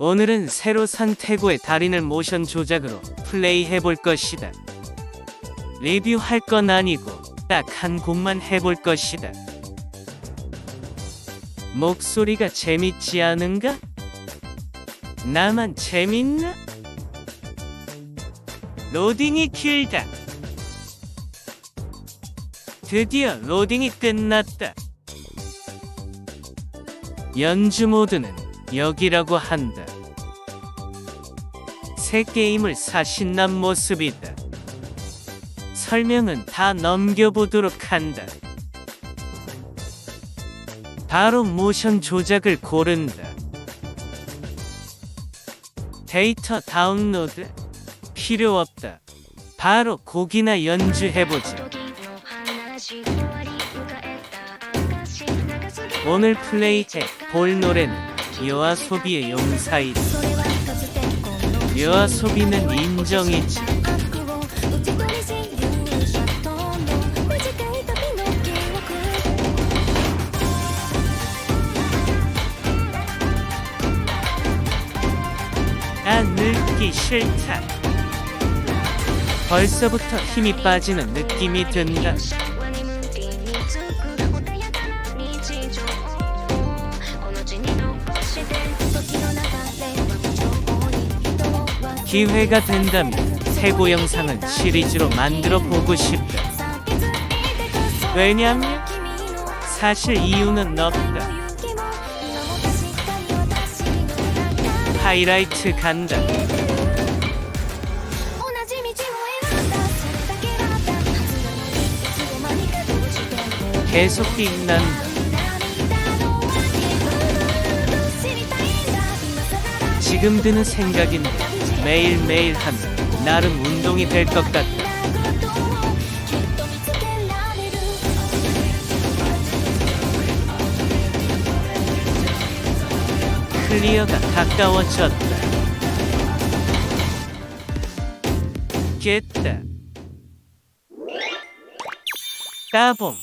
오늘은 새로 산 태고의 달인을 모션 조작으로 플레이 해 볼 것이다. 리뷰할 건 아니고 딱 한 곡만 해볼 것이다. 목소리가 재밌지 않은가? 나만 재밌나? 로딩이 길다. 드디어 로딩이 끝났다. 연주 모드는 여기라고 한다. 새 게임을 사신난 모습이다. 설명은 다 넘겨보도록 한다. 바로 모션 조작을 고른다. 데이터 다운로드 필요 없다. 바로 곡이나 연주해보자. 오늘 플레이해 볼 노래는 요아소비의 용사이다. 요아소비는 인정이지. 난 늙기 싫다. 벌써부터 힘이 빠지는 느낌이 든다. 기회가 된다면 세고 영상은 시리즈로 만들어 보고 싶다. 왜냐면 사실 이유는 없다. 하이라이트 간다. 계속 빛난다. 지금 드는 생각인데 매일매일 하면 나름 운동이 될 것 같다. 클리어가 가까워졌다. 깼다. 따봉.